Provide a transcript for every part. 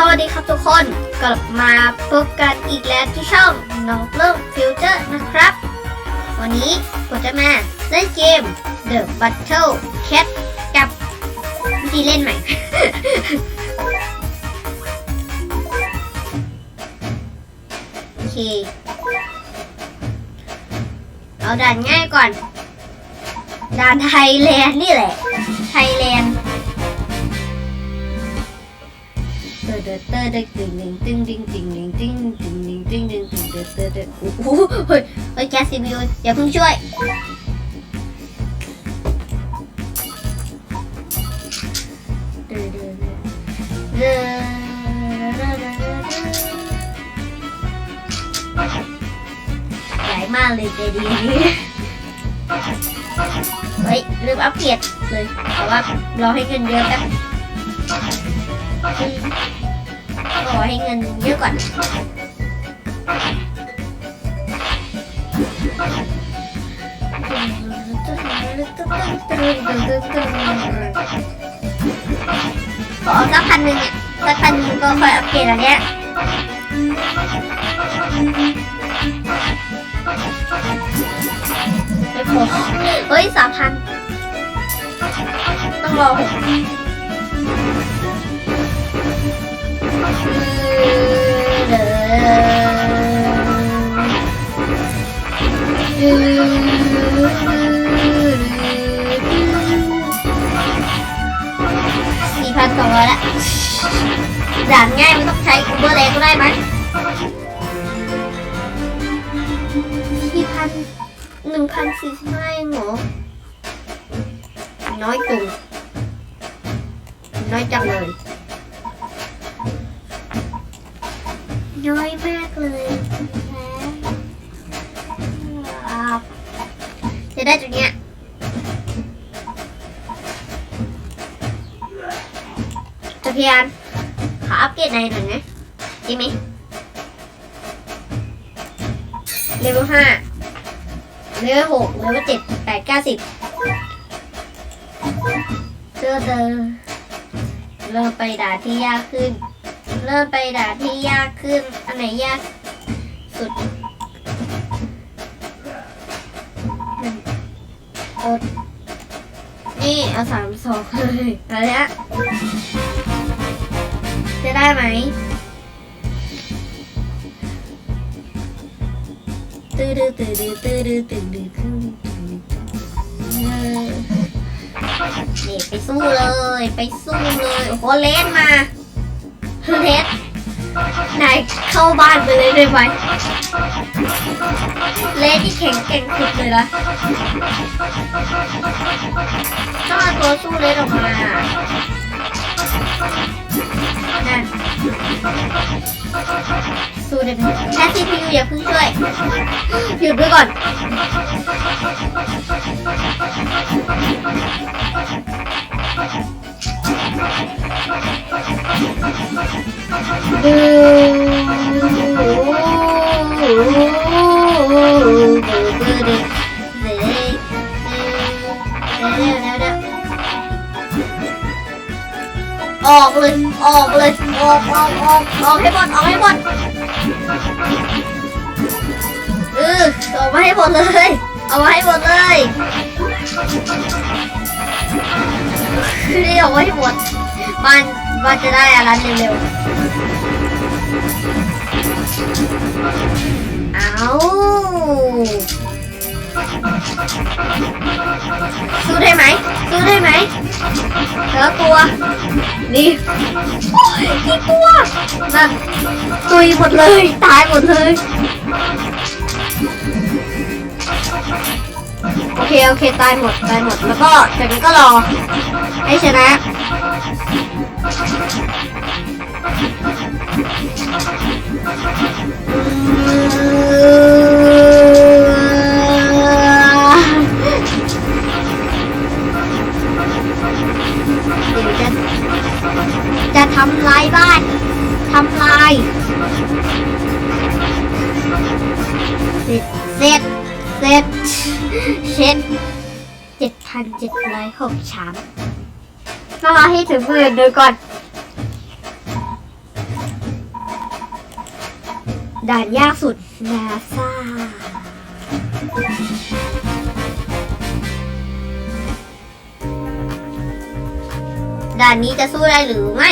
สวัสดีครับทุกคน กลับมาพบกันอีกแล้วที่ช่องน้องเริ่มฟิวเจอร์นะครับ วันนี้ผมจะมาเล่นเกม The Battle Cat กับวิธีเล่นใหม่ โอเค เอาด่านง่ายก่อน ด่านไทยแลนด์นี่แหละ ไทยแลนด์ เตอเตอเตอเตอตึงตึงตึงตึงตึงตึงตึงตึงตึงตึงตึงเตอเตอเตอโอ้โหเฮ้ยเฮ้ยแกซีบิวอย่าเพิ่งช่วยเดอเดอเดอเดอเดอใหญ่มากเลยใจดีเฮ้ยลืมอัปเกรดเลยแต่ว่ารอให้เงินเยอะแป๊บ ขอให้เงินเยอะก่อน ขอสักพันหนึ่งเนี่ยสักพันหนึ่งก็ค่อยอัปเกรดอันเนี้ยไม่พอเฮ้ยสามพันต้องรอหก สี่พันสองร้อยละด่านง่ายไม่ต้องใช้อุเบอร์เลยก็ได้มั้ยสี่พันหนึ่งพันสี่สิบห้าเองเหรอน้อยจุงน้อยจังเลย น้อยมากเลยครับจะได้ตัวเนี้ยจะพยายามขออัปเกรดในหน่อยนะจริงไหมเลเวลห้าเลเวลหกเลเวลเจ็ดแปดเก้าสิบเจอเจอเริ่มไปด่าที่ยากขึ้น เริ่มไปด่านที่ยากขึ้น อันไหนยากสุดอดนี่เอาสามสองเลยแล้วเนี้ยจะได้ไหมตื้อดื้อตื้อดื้อตื้อดื้อตื้อดื้อตื้อนี่ไปสู้เลย ไปสู้เลย โอ้โหเลนมา เลสนายเข้าบ้านไปเลยได้ไหมเลสที่แข็งแกร่งสุดเลยนะต้องเอาตัวสู้เลสออกมา นั่น สู้ได้ไหมแค่ซีพียูอย่าเพิ่งช่วย หยุดด้วยก่อนดู ออกเลย ออกเลย ออกออกออกออกให้หมดออกให้หมดเออออกมาให้หมดเลย เอามาให้หมดเลยนี่ออกมาให้หมดบ้าน บ้าจะได้อะไรเร็วๆเอาสู้ได้ไหมสู้ได้ไหมเธอกลัวนี่โอ้ยกี่ตัวนั่นตุยหมดเลย ตายหมดเลย โอเค โอเค ตายหมด ตายหมด แล้วก็จากนั้นก็รอ ให้ชนะ จะทำลายบ้านทำลายเสร็จเสร็จเสร็จเจ็ดพันเจ็ดร้อยหกชามต้องรอให้ถึงหมื่นดูก่อน ด่านยากสุดนาซาด่านนี้จะสู้ได้หรือไม่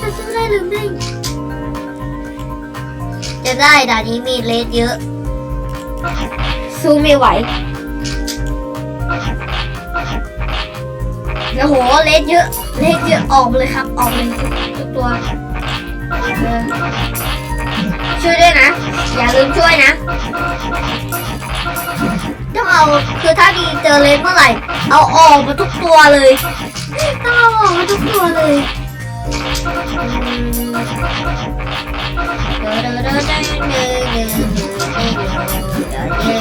จะสู้ได้หรือไม่ จะได้ด่านนี้มีเลสเยอะ สู้ไม่ไหว โอ้โหเลสเยอะ เลสเยอะออกเลยครับ ออกเลยทุกตัวช่วยด้วยนะ อย่าลืมช่วยนะ ต้องเอาคือถ้าดีเจอเลสเมื่อไหร่ เอาออกมาทุกตัวเลยต้องเอาออกมาทุกตัวเลยเดี๋ยวเดี๋ยวเดี๋ยวเดี๋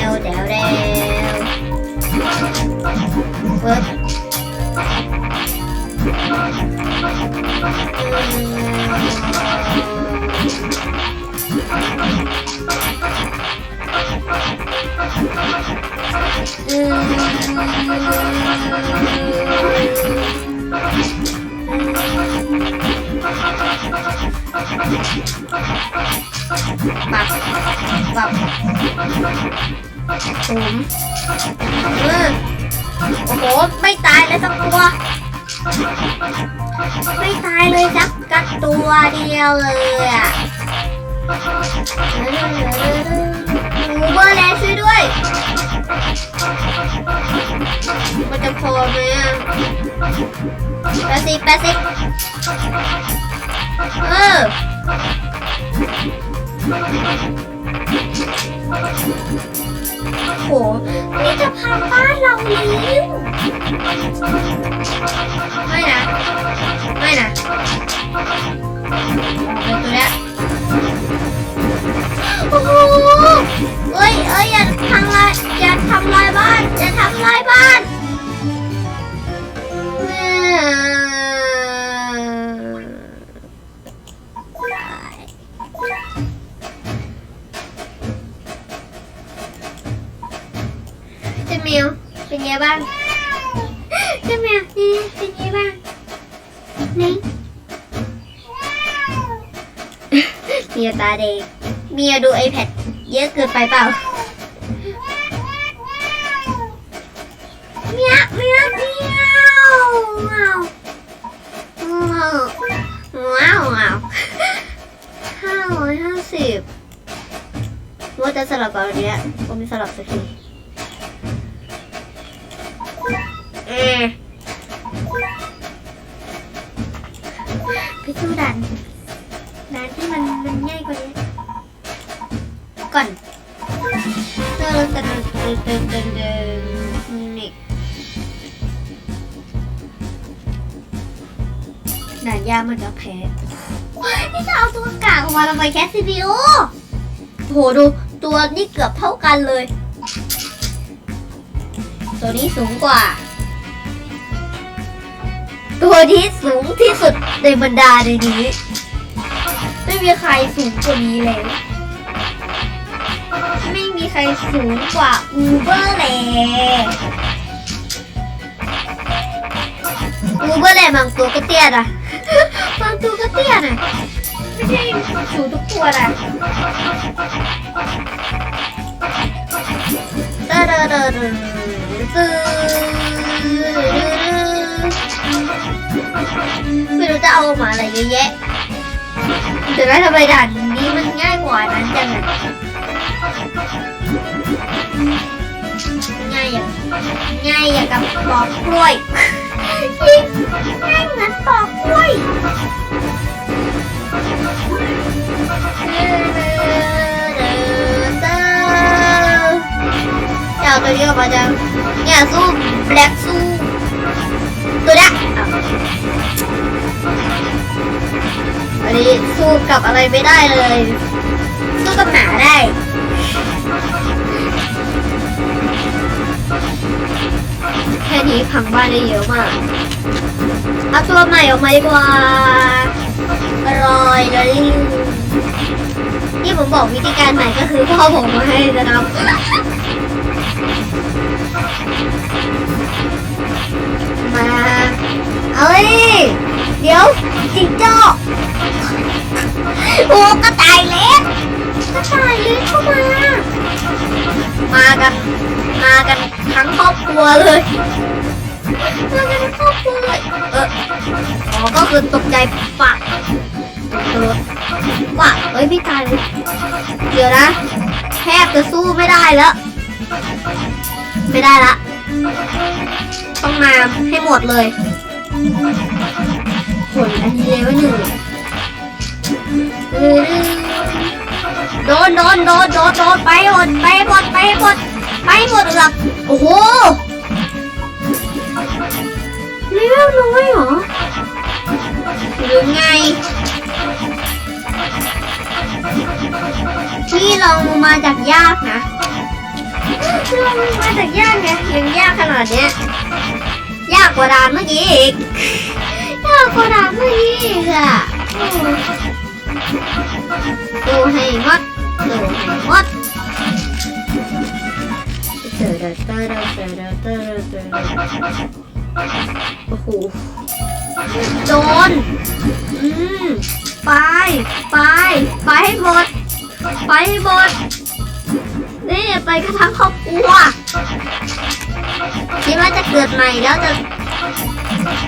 ยวเดี๋ยวเดี๋ยว ปับปับผมเออโอ้โห ไม่ตา ตัว ไม่ตายเลยสักกัดตัวเดียวเลยอะหนูเบอร์แลช่วยด้วย มันจะพอไหมอะแปดสิแปดสิเออ โหนี่จะพังบ้านเราแล้วไม่นะ ไม่นะเป็นตัวเนี้ยโอ้โหเอ้ยเอ้ยอย่าทำลายอย่าทำลายบ้าน อย่าทำลายบ้านแม่ เจะมิวเป็นไงบ้างเจะมิวนี่เป็นไงบ้างนี่เมียตาแดงเมียดู iPad เยอะเกินไปเปล่าเมียเมียเมียวว้าวว้าวว้าวว้าวห้าร้อยห้าสิบว่าจะสลับกับอันเนี้ยก็ไม่สลับสักที ออไปสู้ดันร้านที่มันมันง่ายกว่านี้ ก่อนเดินเดินเดินเดินเดินเดินนี่ด่านยากมันจะแพ้นี่จะเอาตัวกากออกมาทำไมแคสซีพีโอโหดูตัวนี่เกือบเท่ากันเลย ตัวนี้สูงกว่า ตัวที่สูงที่สุดในบรรดาในนี้ ไม่มีใครสูงกว่านี้แล้ว ไม่มีใครสูงกว่าอูเบอร์แล้วอูเบอร์แล้วบางตัวก็เตี้ยนะบางตัวก็เตี้ยนะไม่ใช่สูงทุกตัวนะตาดาดาดาตื้อ ไม่รู้จะเอามาอะไรเยอะแยะเดี๋ยวนะทำไมด่านนี้มันง่ายกว่านั้นจังอะง่ายอย่างง่ายอย่างกับปอกกล้วยจริงง่ายเหมือนปอกกล้วยเจะเอาตัวนี้ออกมาจังเนี่ยสู้แบล็กสู้ ตัวเนี้ยวันนี้สู้กับอะไรไม่ได้เลย สู้กับหมาได้แค่นี้พังบ้านได้เยอะมากเอาตัวใหม่ออกมาดีกว่าอร่อยเลยที่ผมบอกวิธีการใหม่ก็คือพ่อผมมาให้นะครับ วเลยมากันทั้งครอบครัวเลยเอออ๋อก็คือตกใจปะเออปะเอ้ยพี่ตายเลยเดี๋ยวนะแทบจะสู้ไม่ได้แล้ว ไม่ได้ละ ต้องมาให้หมดเลยผลอันนี้เลยว่าหนึ่งเออโดนโดนโดนโดนโดนไปหมดไปหมดไปหมดไปหมดหลักโอ้โห เลเวลน้อยเหรอหรือไง ที่เรามาจากยากนะเรามาจากยากไงยังยากขนาดเนี้ยยากกว่าด่านเมื่อกี้อีกยากกว่าด่านเมื่อกี้อีกอะดูให้หมดดูให้หมดเตอร์เตอร์เตอร์เตอเตอเตอเตอ โอ้โหโดนอืมไปไปไปให้หมด ไปให้หมด นี่ไปกระทั่งครอบครัวคิดว่าจะเกิดใหม่แล้วจะ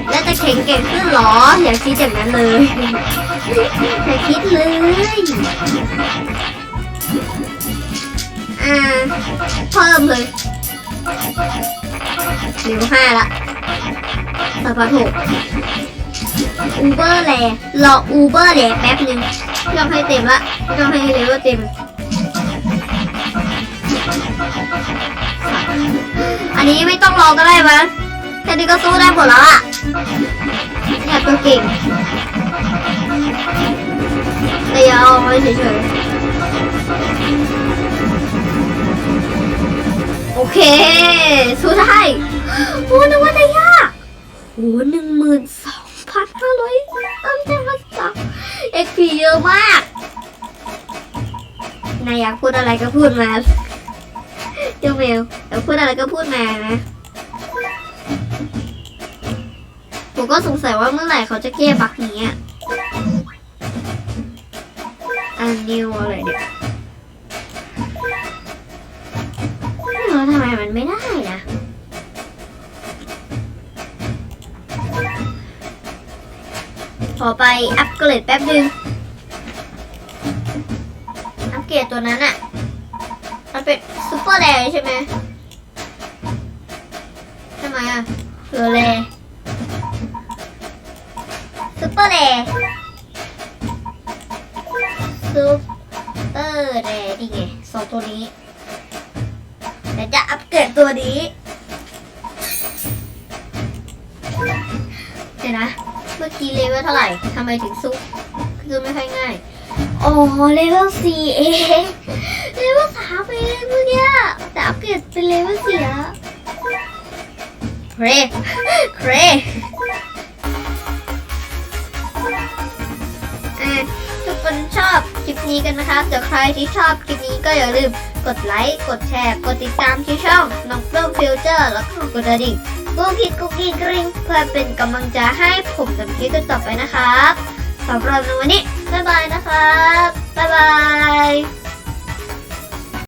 แล้วจะแข็งเก่งขึ้นหรอ อย่าคิดอย่างนั้นเลยอย่าคิดเลยอ่าเพิ่มเลยหนึ่งห้าละ สัปดาห์หกอูเบอร์แลรออูเบอร์แลแป๊บหนึ่งยอมให้เต็มละยอมให้เลเวลเต็ม อันนี้ไม่ต้องรอก็ได้มั้ยแค่นี้ก็สู้ได้หมดแล้วอะเนี่ยตัวเก่งแต่อย่าเอาไว้เฉยๆโอเค สู้ได้ โอ้นว่าจะยากโอ้หนึ่งหมื่นสองพันห้าร้อยตั้งใจมาสักเอ็กพีเยอะมากนายอยากพูดอะไรก็พูดมาเจ้าแมวอยากพูดอะไรก็พูดมานะผมก็สงสัยว่าเมื่อไหร่เขาจะแก้บั๊กนี้อะอันนิวอะไรเนี่ย อไปอัปเกรดแป๊บนึง อัปเกรดตัวนั้นอะมันเป็นซูเปอร์แรใช่ไหมใช่ไหมอะหรือแรซูเปอร์แรซูเปอร์แรนี่ไงสองตัวนี้เดี๋ยวจะอัปเกรดตัวนี้เดี๋ยวนะ มื่อกี้เลเวลเท่าไหร่ทำไมถึงซุกคือไม่ค่อยง่ายอ๋อเลเวลสี่เองเลเวลสามเองเมื่อกี้แต่อัปเกรดเป็นเลเวลสี่แล้วเครเครอะทุกคนชอบคลิปนี้กันนะครับเดี๋ยวใครที่ชอบคลิปนี้ก็อย่าลืมกดไลค์ กดแชร์ กดติดตามที่ช่องน้องเพิ่มฟิวเจอร์ แล้วก็กดกระดิ่ง กุ๊กกิ๊กกุ๊กกิ๊กริงเพื่อเป็นกำลังใจให้ผมทำคลิปต่อไปนะครับสำหรับในวันนี้บ๊ายบายนะครับบ๊ายบาย